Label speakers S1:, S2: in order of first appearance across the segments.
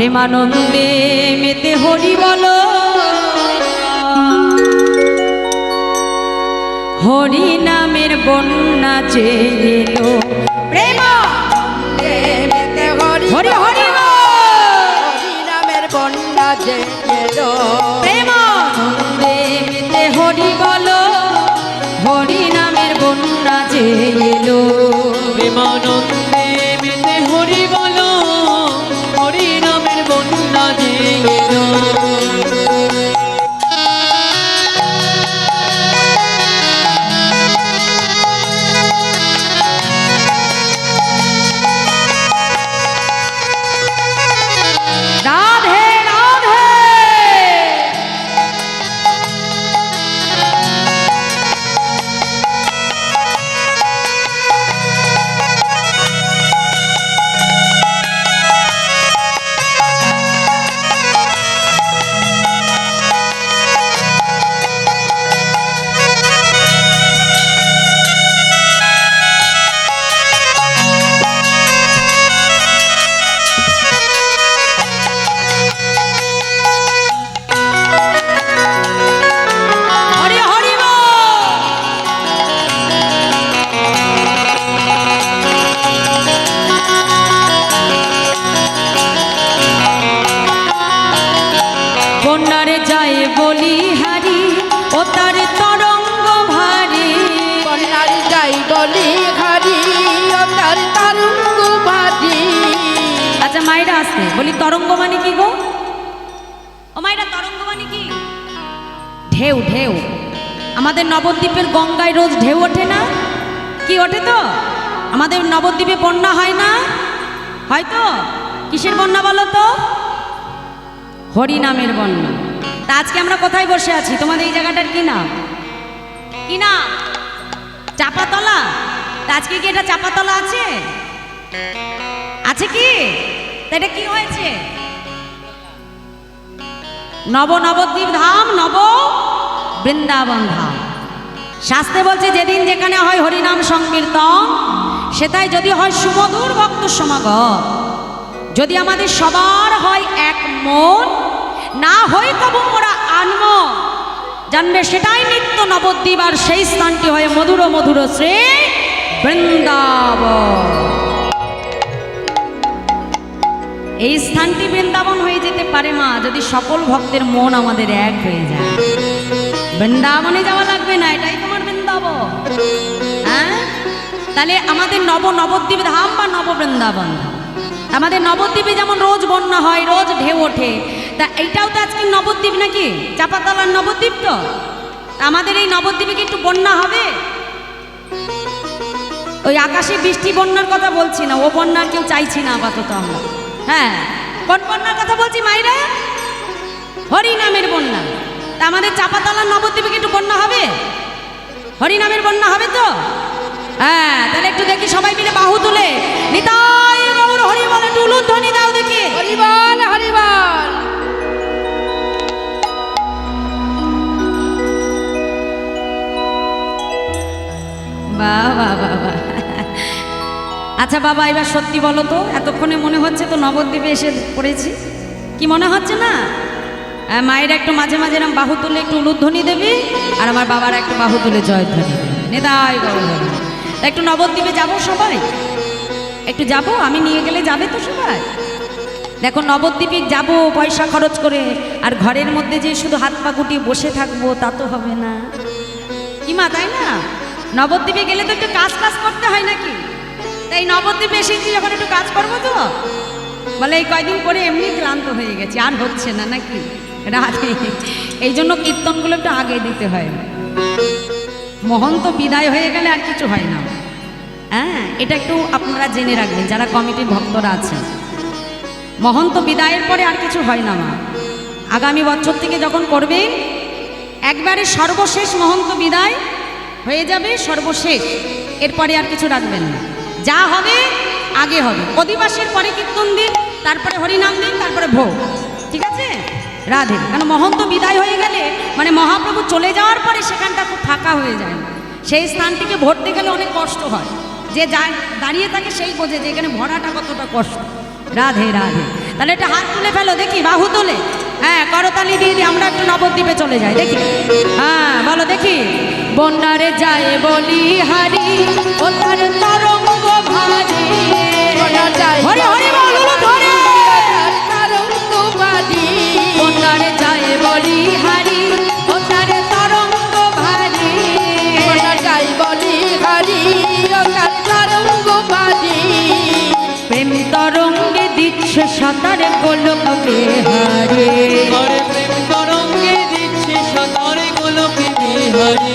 S1: প্রেমানন্দে মেতে হরি বল। হরি নামের বন্যা চেলো প্রেম!
S2: হরি
S1: হরি হরি।
S2: নামের বন্যা
S1: প্রেমানন্দে মেতে হরি বল। তরঙ্গ মানে কি গো? ও মায়েরা তরঙ্গ মানে কি? ঢেউ ঢেউ। আমাদের নবদ্বীপের গঙ্গায় রোজ ঢেউ ওঠে না? কি ওঠে তো? আমাদের নবদ্বীপে বন্যা হয় না? হয়তো কিসের বন্যা বলো তো? হরি নামের বন্যা। তা আজকে আমরা কোথায় বসে আছি? তোমাদের এই জায়গাটার কি নাম? কি নাম? চাপাতলা? আজকে কি এটা চাপাতলা আছে? আছে কি? এটা কি হয়েছে? নব নবদ্বীপ ধাম, নব বৃন্দাবন ধাম। শাস্ত্রে বলছে, যেদিন যেখানে হয় হরিনাম সংকীর্তন সেটাই যদি হয় সুমধুর ভক্ত সমাগম। যদি আমাদের সবার হয় এক মন, না হয় তবু মোরা আনম জানবে, সেটাই নিত্য নবদ্বীপ আর সেই স্থানটি হয় মধুর মধুর শ্রী বৃন্দাবন। এই স্থানটি বৃন্দাবন হয়ে যেতে পারে মা, যদি সকল ভক্তের মন আমাদের এক হয়ে যায়। বৃন্দাবনে যাওয়া লাগবে না, এটাই তোমার বৃন্দাবন। হ্যাঁ? তাহলে আমাদের নব নবদ্বীপ ধাম বা নব বৃন্দাবন আমাদের নবদ্বীপে যেমন রোজ বন্যা হয়, রোজ ঢেউ ওঠে, তা এইটাও তো আজকে নবদ্বীপ নাকি? চাপাতলার নবদ্বীপ তা আমাদের এই নবদ্বীপে কি একটু বন্যা হবে? ওই আকাশে বৃষ্টি বন্যার কথা বলছি না, ও বন্যার কেউ চাইছি না আপাতত আমরা। হ্যাঁ কোন বন্যার কথা বলছি মাইরা? হরি নামের বন্যা। তা আমাদের চাপাতলার নবদ্বীপে কি একটু বন্যা হবে? হরি নামের বন্যা হবে তো? হ্যাঁ তাহলে একটু দেখি সবাই মিলে বাহু তুলে। নিতাই গৌর হরি বলে উলুধ্বনি দাও দেখি।
S2: হরিবল হরিবল।
S1: বাহ বাহ বাহ বাহ। আচ্ছা বাবা, এবার সত্যি বলো তো, এতক্ষণে মনে হচ্ছে তো নবদ্বীপে এসে পড়েছি? কি মনে হচ্ছে না? মায়ের একটু মাঝে মাঝে এরম বাহু তুলে একটু উলুধ্বনি দেবে, আর আমার বাবার একটু বাহু তুলে জয়ধ্বনি দেবে। তা একটু নবদ্বীপে যাব সবাই? একটু যাব? আমি নিয়ে গেলে যাবে তো সবাই? দেখো, নবদ্বীপে যাব, পয়সা খরচ করে, আর ঘরের মধ্যে যে শুধু হাত পা গুটিয়ে বসে থাকব, তা তো হবে না। কি মা তাই না? নবদ্বীপে গেলে তো একটু কাজ কাজ করতে হয় নাকি? তাই নবদ্বীপে এসেছি যখন একটু কাজ করব তো? বলে এই কয়দিন পরে এমনি ক্লান্ত হয়ে গেছে, আর হচ্ছে না নাকি? রাধে। এই জন্য কীর্তনগুলো একটু আগে দিতে হয়। মহন্ত বিদায় হয়ে গেলে আর কিছু হয় না। হ্যাঁ এটা একটু আপনারা জেনে রাখবেন, যারা কমিটির ভক্তরা আছেন। মহন্ত বিদায়ের পরে আর কিছু হয় না মা। আগামী বছর থেকে যখন করবেন একবারে সর্বশেষ মহন্ত বিদায় হয়ে যাবে, সর্বশেষ। এরপরে আর কিছু রাখবেন না। যা হবে, আগে হবে। অধিবাসের পরে কীর্তন দিন, তারপরে হরিনাম দিন, তারপরে ভোগ। ঠিক আছে? রাধে। কারণ মহন্ত বিদায় হয়ে গেলে মানে মহাপ্রভু চলে যাওয়ার পরে সেখানটা খুব ফাঁকা হয়ে যায়। সেই স্থানটিকে ভরতে গেলে অনেক কষ্ট হয়। যে যায়, দাঁড়িয়ে থাকে সেই বোঝে যে এখানে ভরাটা কতটা কষ্ট। রাধে রাধে। তাহলে একটা হাত তুলে ফেলো, দেখি, বাহু তোলে। হ্যাঁ করতালি দিয়ে দিয়ে আমরা একটু নবদ্বীপে চলে যাই, দেখি। হ্যাঁ বলো, দেখি। বন্যারে যায় বলি হারি ও তার তরঙ্গ ভারি
S2: বলা যায়
S1: হরি হরি বল হলো ধরে
S2: তার তরঙ্গ বাড়ি
S1: বন্যারে যায় বলি হারি ও তার তরঙ্গ ভারি।
S2: বলা যায় বলি হারি ও তার তরঙ্গ বাড়ি
S1: প্রেম তরঙ্গে দিচ্ছে সাঁতারে গোলক
S3: আর প্রেম তরঙ্গে দিচ্ছে সাঁতারে গোলকে বিহারি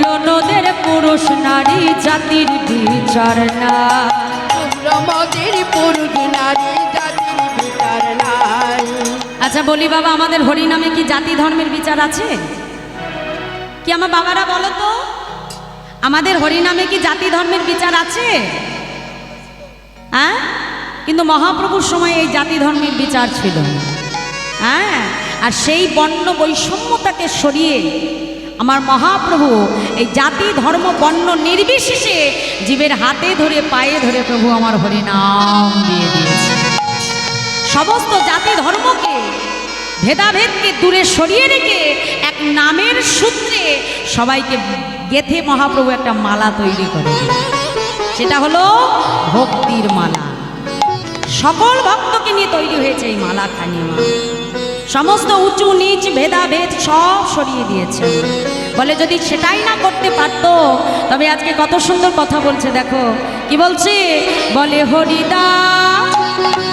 S1: নদীর পুরুষ নারী জাতির বিচার না।
S2: শুভ্রমতির পুরুষ নারী জাতির বিচার নাই।
S1: আচ্ছা বলি বাবা আমাদের হরিনামে কি জাতি ধর্মের বিচার আছে? কি আমার বাবারা বলো তো? আমাদের হরিনামে কি জাতি ধর্মের বিচার আছে? হ্যাঁ? কিন্তু মহাপ্রভুর সময় এই জাতি ধর্মের বিচার ছিল। হ্যাঁ? আর সেই বর্ণ বৈষম্যতাকে সরিয়ে আমার মহাপ্রভু, এই জাতি, ধর্ম, বর্ণ নির্বিশেষে জীবের হাতে ধরে, পায়ে ধরে প্রভু আমার হরিনাম দিয়ে দিয়েছে। সমস্ত জাতি, ধর্মকে, ভেদাভেদকে দূরে সরিয়ে রেখে এক নামের সূত্রে সবাইকে গেথে মহাপ্রভু একটা মালা তৈরি করে সেটা হলো ভক্তির মালা। সকল ভক্তকে নিয়ে তৈরি হয়েছে এই মালা খানি মা সমস্ত উঁচু নিচ ভেদাভেদ সব সরিয়ে দিয়েছে। বলে যদি সেটাই না করতে পারতো তবে আজকে কত সুন্দর কথা বলছে দেখো। কি বলছে? বলে হরিদা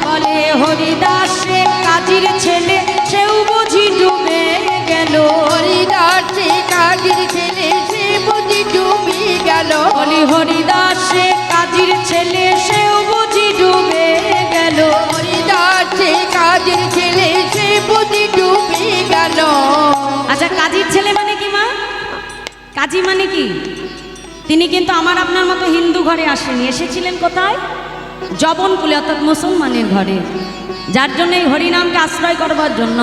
S1: বলে হরিদাস সে কাজীর ছেলে সেও বুঝি ডুবে গেল।
S2: হরিদাস সে কাজের ছেলে সে বুঝি ডুবি গেল।
S1: বলি হরিদাস সে কাজীর ছেলে সেও বুঝি ডুবে গেল।
S2: হরিদাস সে কাজের ছেলে সে ডুবি গেল।
S1: আচ্ছা কাজীর ছেলে মানে কি মা? কাজী মানে কি? তিনি কিন্তু আমার আপনার মতো হিন্দু ঘরে আসেনি। এসেছিলেন কোথায়? জবনকুলে অর্থাৎ মুসলমানের ঘরে। যার জন্য এই হরিনামকে আশ্রয় করবার জন্য।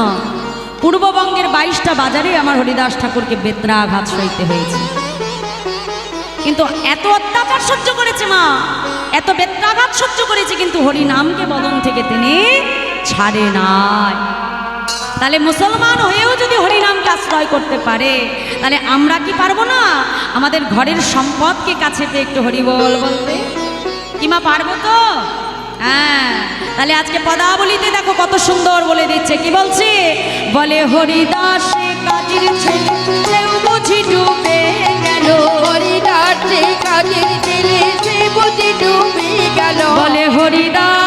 S1: পূর্ববঙ্গের বাইশটা বাজারে আমার হরিদাস ঠাকুরকে বেত্রাঘাত সইতে হয়েছে। কিন্তু এত অত্যাচার সহ্য করেছে মা! এত বেত্রাঘাত সহ্য করেছে কিন্তু হরিনামকে বদন থেকে তিনি ছাড়ে নাই। তাহলে মুসলমান হয়েও যদি হরিনামকে আশ্রয় করতে পারে তাহলে আমরা কি পারব না? আমাদের ঘরের সম্পদকে কাছে পেয়ে একটু হরিবল বলতে। কিমা পারব তো? হ্যাঁ। তাহলে আজকে পদাবলিতে দেখো কত সুন্দর বলে দিচ্ছে। কি বলছে? বলে হরিদাসে কাজের ছেলে কেউ বুঝি ডুবে গেল।
S2: হরিদাসে কাজের ছেলে বুঝি ডুবে গেল।
S1: বলে হরিদাস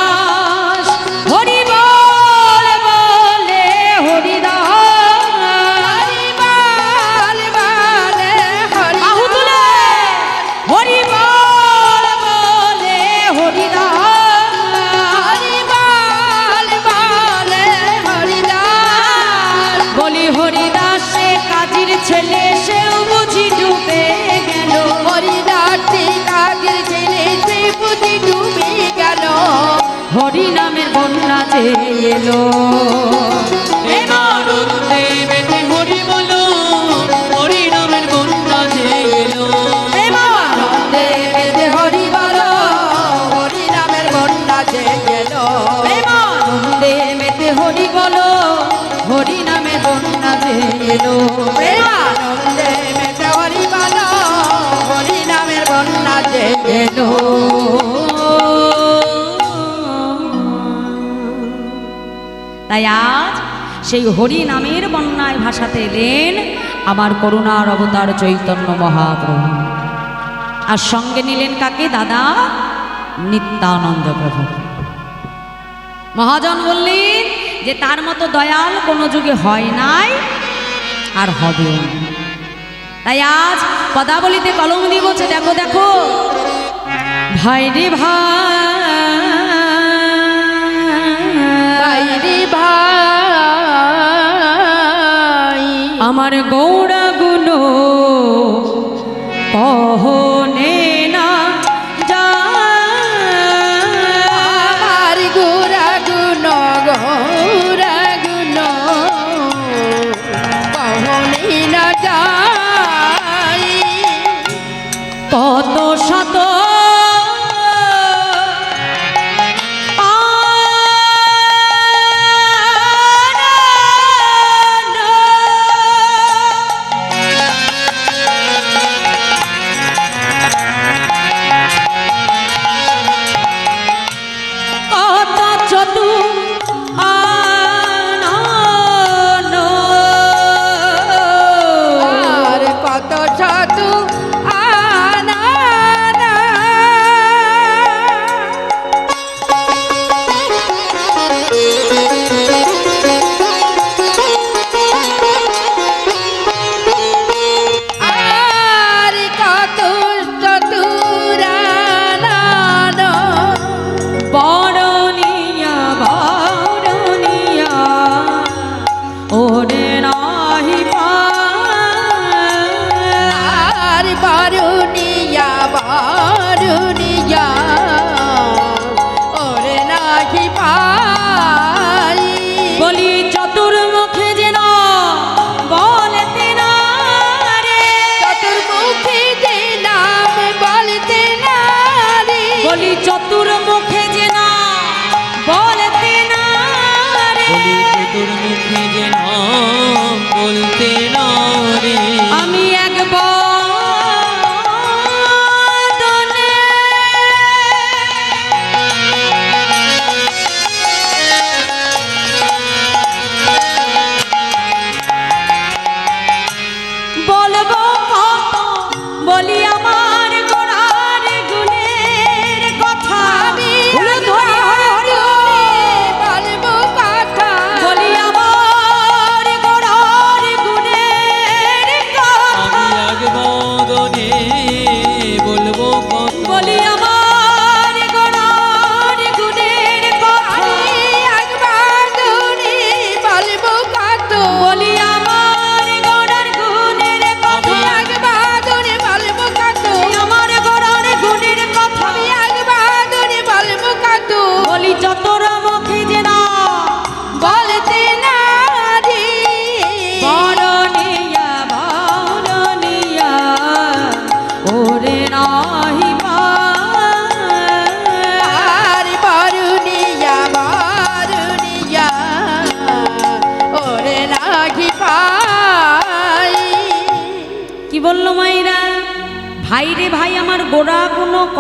S1: তাই আজ সেই হরি নামের বন্যায় ভাসাতে এলেন আমার করুণার অবতার চৈতন্য মহাপ্রভু। আর সঙ্গে নিলেন কাকে? দাদা নিত্যানন্দ প্রভু। মহাজন বললেন যে তার মতো দয়াল কোনো যুগে হয় নাই। আর হবে না। তাই আজ পদাবলিতে কলম দিয়ে বলছে দেখো দেখো। ভাই রে ভাই।
S2: রে ভাই।
S1: আমার গৌড়া
S2: গুণ কহনে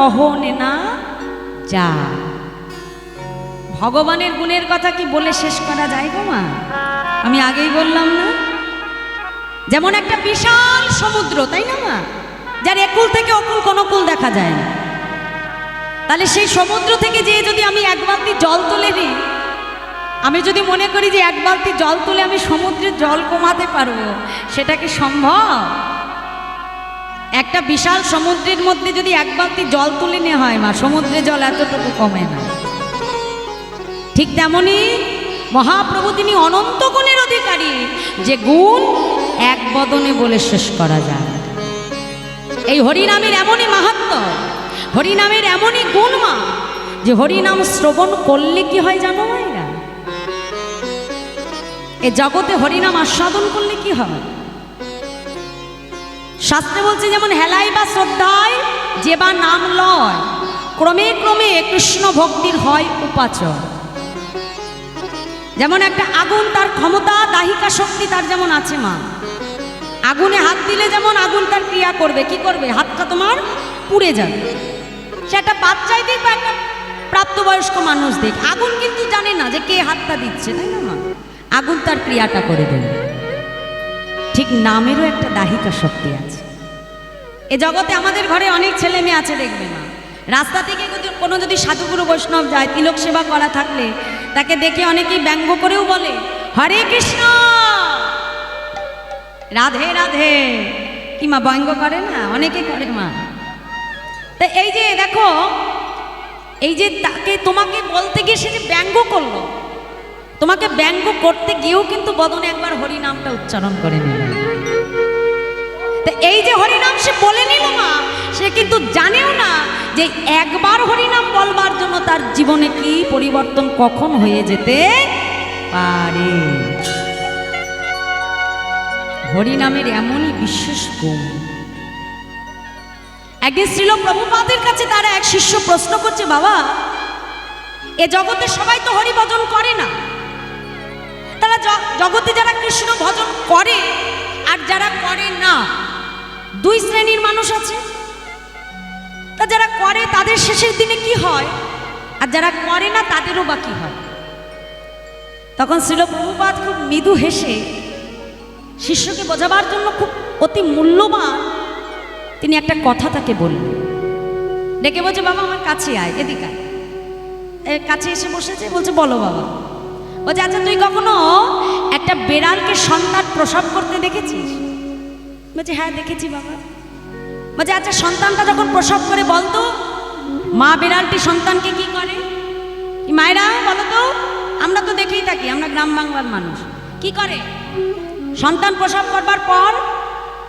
S1: কহনে না যা। ভগবানের গুণের কথা কি বলে শেষ করা যায় গো মা? আমি আগেই বললাম না? যেমন একটা বিশাল সমুদ্র, তাই না মা? যার একুল থেকে অকুল কোনো কুল দেখা যায় না। তাহলে সেই সমুদ্র থেকে যেয়ে যদি আমি এক বালতি জল তুলে নিই আমি যদি মনে করি যে এক বালতি জল তুলে আমি সমুদ্রের জল কমাতে পারব, সেটা কি সম্ভব? একটা বিশাল সমুদ্রের মধ্যে যদি এক বালতি জল তুলে নেওয়া হয় মা সমুদ্রের জল এতটুকু কমে না। ঠিক তেমনি মহাপ্রভু তিনি অনন্ত গুণের অধিকারী, যে গুণ এক বদনে বলে শেষ করা যায়। এই হরিনামের এমনই মাহাত্ম, হরিনামের এমনই গুণ মা, যে হরিনাম শ্রবণ করলে কি হয় জানো মায়েরা? এ জগতে হরিনাম আস্বাদন করলে কি হয়? শাস্ত্রে বলছে, যেমন হেলাই বা শ্রদ্ধায় যে বা নাম লয়, ক্রমে ক্রমে কৃষ্ণ ভক্তির হয় উপাচর যেমন একটা আগুন, তার ক্ষমতা, দাহিকা শক্তি তার যেমন আছে মা। আগুনে হাত দিলে যেমন আগুন তার ক্রিয়া করবে, কি করবে? হাতটা তোমার পুড়ে যাবে। সে একটা বাচ্চাই দিক বা একটা প্রাপ্তবয়স্ক মানুষ দিক আগুন কিন্তু জানে না যে কে হাতটা দিচ্ছে, তাই না মা? আগুন তার ক্রিয়াটা করে দেবে। ঠিক নামেরও একটা দাহিকা শক্তি আছে। এ জগতে আমাদের ঘরে অনেক ছেলে মেয়ে আছে, দেখবে না রাস্তা থেকে কোনো যদি সাধুগুরু বৈষ্ণব যায়, তিলক সেবা করা থাকলে তাকে দেখে অনেকেই ব্যঙ্গ করেও বলে, হরে কৃষ্ণ! রাধে রাধে। কি মা, ব্যঙ্গ করে না? অনেকে করে মা। তা এই যে দেখো, এই যে তাকে তোমাকে বলতে গিয়ে সে যে ব্যঙ্গ করল, তোমাকে ব্যঙ্গ করতে গিয়েও কিন্তু বদনে একবার হরি নামটা উচ্চারণ করে নিল। এই যে হরিনাম সে বলে নিল মা সে কিন্তু জানেও না যে একবার হরিনাম বলবার জন্য তার জীবনে কি পরিবর্তন কখন হয়ে যেতে পারে। হরিনামের এমনই বিশেষ গুণ। একদিন শ্রীল প্রভুপাদের কাছে তারা এক শিষ্য প্রশ্ন করছে, বাবা, এ জগতে সবাই তো হরি ভজন করে না। তারা জগতে যারা কৃষ্ণ ভজন করে আর যারা করে না দুই শ্রেণির মানুষ আছে। তা যারা করে, তাদের শেষের দিনে কি হয়? আর যারা করে না, তাদেরও বা কি হয়? তখন শিল প্রভুপাত খুব মৃদু হেসে শিষ্যকে বোঝাবার জন্য খুব অতি মূল্যবান তিনি একটা কথা তাকে বললেন। ডেকে বলছে, বাবা, আমার কাছে আয়, এদিকে। কাছে এসে বসেছে, বলছে, বলো বাবা। বলছে আচ্ছা তুই কখনো একটা বেড়ালকে সন্তান প্রসব করতে দেখেছিস? বলছে হ্যাঁ দেখেছি বাবা। বলছে আচ্ছা সন্তানটা যখন প্রসব করে বলতো, মা বিড়ালটি সন্তানকে কি করে? মায়েরা বলো তো আমরা তো দেখেই থাকি, আমরা গ্রাম বাংলার মানুষ। কি করে? সন্তান প্রসব করবার পর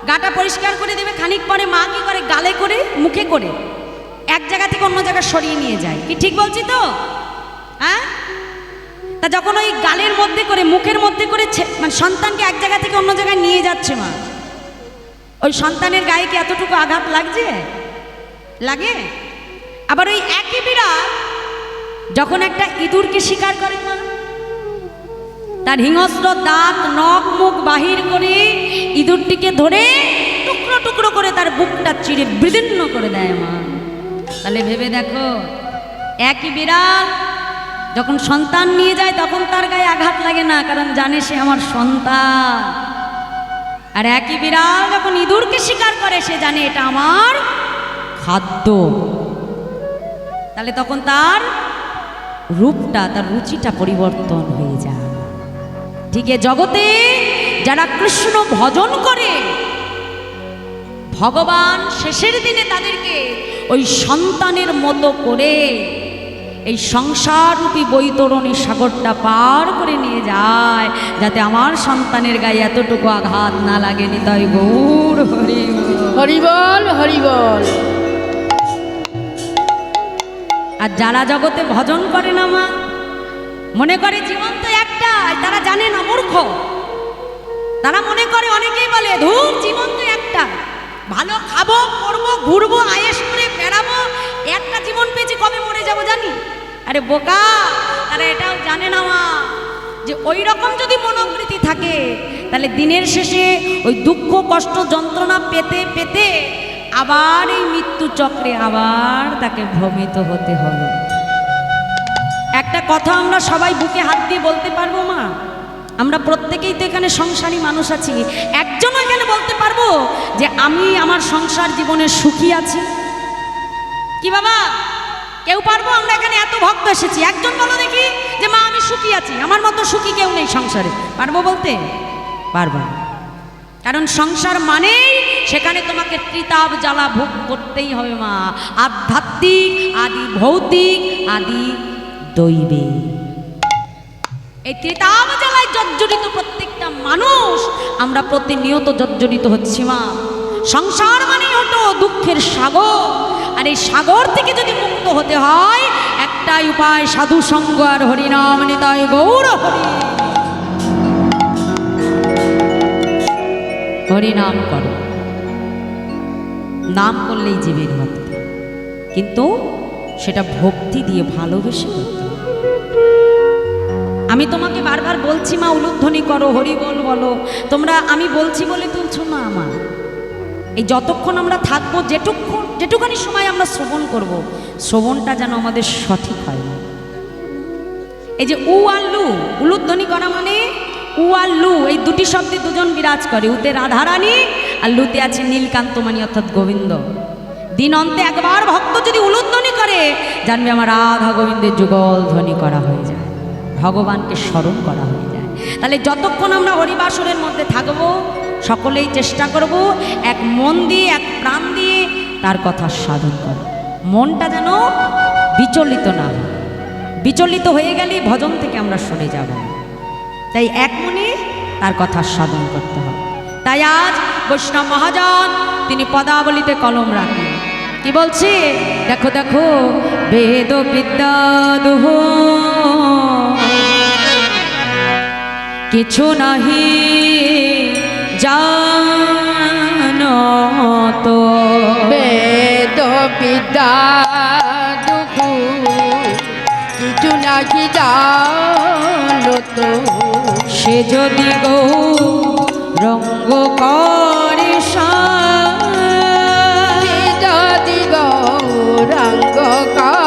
S1: গাটা পরিষ্কার করে দেবে, খানিক পরে মা কি করে, গালে করে, মুখে করে, এক জায়গা থেকে অন্য জায়গায় সরিয়ে নিয়ে যায়। কি ঠিক বলছি তো? হ্যাঁ? তা যখন ওই গালের মধ্যে করে, মুখের মধ্যে করে মানে সন্তানকে এক জায়গা থেকে অন্য জায়গায় নিয়ে যাচ্ছে মা ওই সন্তানের গায়ে কি এতটুকু আঘাত লাগছে? লাগে? আবার ওই একই বিড়াল যখন একটা ইঁদুরকে শিকার করে মা, তার হিংস্র দাঁত, নখ, মুখ বাহির করে ইঁদুরটিকে ধরে টুকরো টুকরো করে তার বুকটা চিড়ে বিদীর্ণ করে দেয় মা। তাহলে ভেবে দেখো, একই বিড়াল যখন সন্তান নিয়ে যায় তখন তার গায়ে আঘাত লাগে না, কারণ জানে সে আমার সন্তান। আর একই বিড়াল যখন ইঁদুরকে শিকার করে, সে জানে এটা আমার খাদ্য। তাহলে তখন তার রূপটা, তার রুচিটা পরিবর্তন হয়ে যায়। ঠিক জগতে যারা কৃষ্ণ ভজন করে, ভগবান শেষের দিনে তাদেরকে ওই সন্তানের মতো করে এই সংসাররূপী বৈতরণী সাগরটা পার করে নিয়ে যায় যাতে আমার সন্তানের গায়ে এতটুকু আঘাত না লাগে। নিতাই গৌর হরি বল।
S2: হরিবল হরিবল
S1: আর যারা জগতে ভজন করে না মা মনে করে জীবন তো একটাই তারা জানে না মূর্খ। তারা মনে করে অনেকেই বলে ধূর জীবন তো একটা। ভালো খাব পড়ব ঘুরবো আয়েস করে বেড়াবো একটা জীবন পেয়েছি, কবে মরে যাব জানি? আরে বোকা, তারা এটাও জানে না মা, যে ওই রকম যদি মনোবৃত্তি থাকে, তাহলে দিনের শেষে ওই দুঃখ, কষ্ট, যন্ত্রণা পেতে পেতে আবার এই মৃত্যু চক্রে আবার তাকে ভ্রমিত হতে হবে। একটা কথা আমরা সবাই বুকে হাত দিয়ে বলতে পারব মা? আমরা প্রত্যেকেই তো এখানে সংসারী মানুষ আছি। একজন এখানে বলতে পারব যে আমি আমার সংসার জীবনে সুখী আছি? কি বাবা? কেউ পারব? আমরা এখানে এত ভক্ত এসেছি। একজন বলো দেখি যে, মা, আমি সুখী আছি। আমার মতো সুখী কেউ নেই সংসারে। পারব বলতে? পারব। কারণ সংসার মানেই সেখানে তোমাকে ত্রিতাব জ্বালা ভোগ করতেই হবে, মা। আধ্যাত্মিক, আদি ভৌতিক, আদি দৈবে এই ত্রিতাব জ্বালায় জর্জরিত প্রত্যেকটা মানুষ আমরা প্রতিনিয়ত জর্জরিত হচ্ছি, মা। সংসার মানে হতো দুঃখের সাগর। আর এই সাগর থেকে যদি মুক্ত হতে হয়, একটাই উপায়, সাধু সঙ্গ আর হরিনাম নিতাই গৌর। হরি হরিনাম করো। নাম করলেই জীবের ভক্তি কিন্তু সেটা ভক্তি দিয়ে ভালোবেসে করতে আমি তোমাকে বারবার বলছি, মা, উলুধ্বনি করো, হরি বল বলো। তোমরা আমি বলছি বলে তুলছো না আমার এই যতক্ষণ আমরা থাকব যেটুক্ষণ যেটুখানি সময় আমরা শ্রবণ করব, শ্রবণটা যেন আমাদের সঠিক হয় এই যে উ আর লু, উলুধ্বনি করা মানে উ আর লু, এই দুটি শব্দে দুজন বিরাজ করে। উতে রাধারানী আর লুতে আছে নীলকান্তমাণি, অর্থাৎ গোবিন্দ। দিন অন্তে একবার ভক্ত যদি উলুধ্বনি করে, জানবে আমার রাধা গোবিন্দের যুগল ধ্বনি করা হয়ে যায়। ভগবানকে স্মরণ করা হয়ে যায়। তাহলে যতক্ষণ আমরা হরিবাসরের মধ্যে থাকব সকলেই চেষ্টা করব এক মন দিয়ে, এক প্রাণ দিয়ে তার কথা সাধন করা। মনটা যেন বিচলিত না হয়। বিচলিত হয়ে গেলে ভজন থেকে আমরা সরে যাব। তাই এক মনে তার কথা সাধন করতে হবে। তাই আজ বৈষ্ণব মহাজন তিনি পদাবলিতে কলম রাখেন কি বলছে? দেখো দেখো, বেদ বিদ্যা কিছু নাহি জানো
S2: বেদ বিদ্যা দুঃখ কিছু নাকি জানো তো।
S1: সে যদি গো রঙ্গ করে সা-
S2: যদি গৌরাঙ্গ করে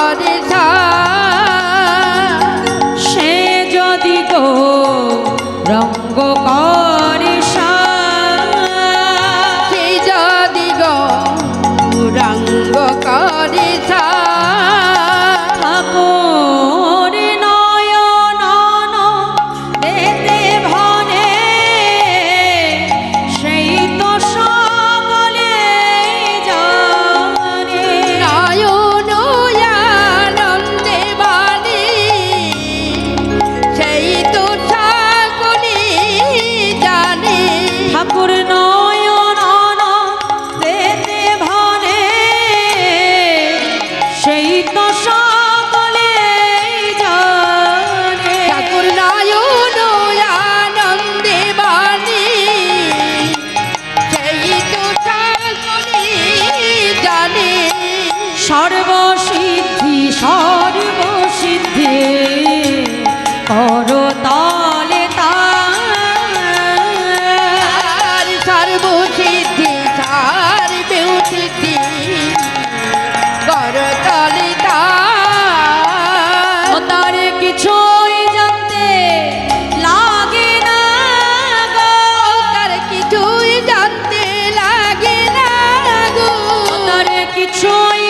S2: তার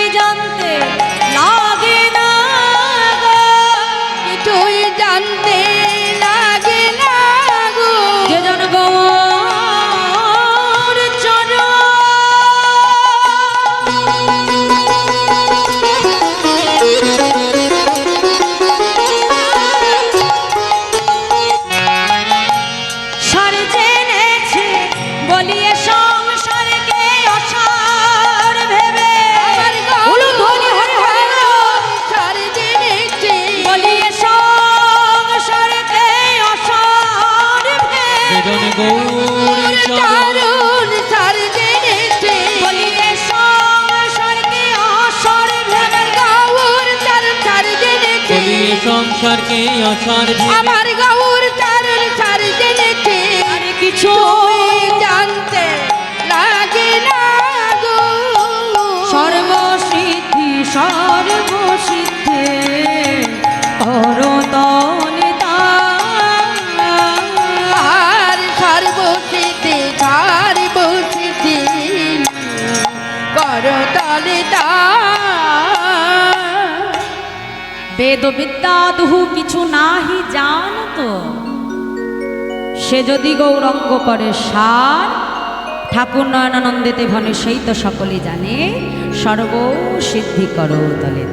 S1: অসার ভেবে
S2: আমার
S3: গৌর
S2: তার সার জেনেছে
S1: আর কিছু বেদ বিদ্যা দুহু কিছু নাহি জান তো সে যদি গৌরঙ্গ করে সার, ঠাকুর নয়নানন্দেতে ভনে সেই তো সকলে জানে, সর্বসিদ্ধি করো তলে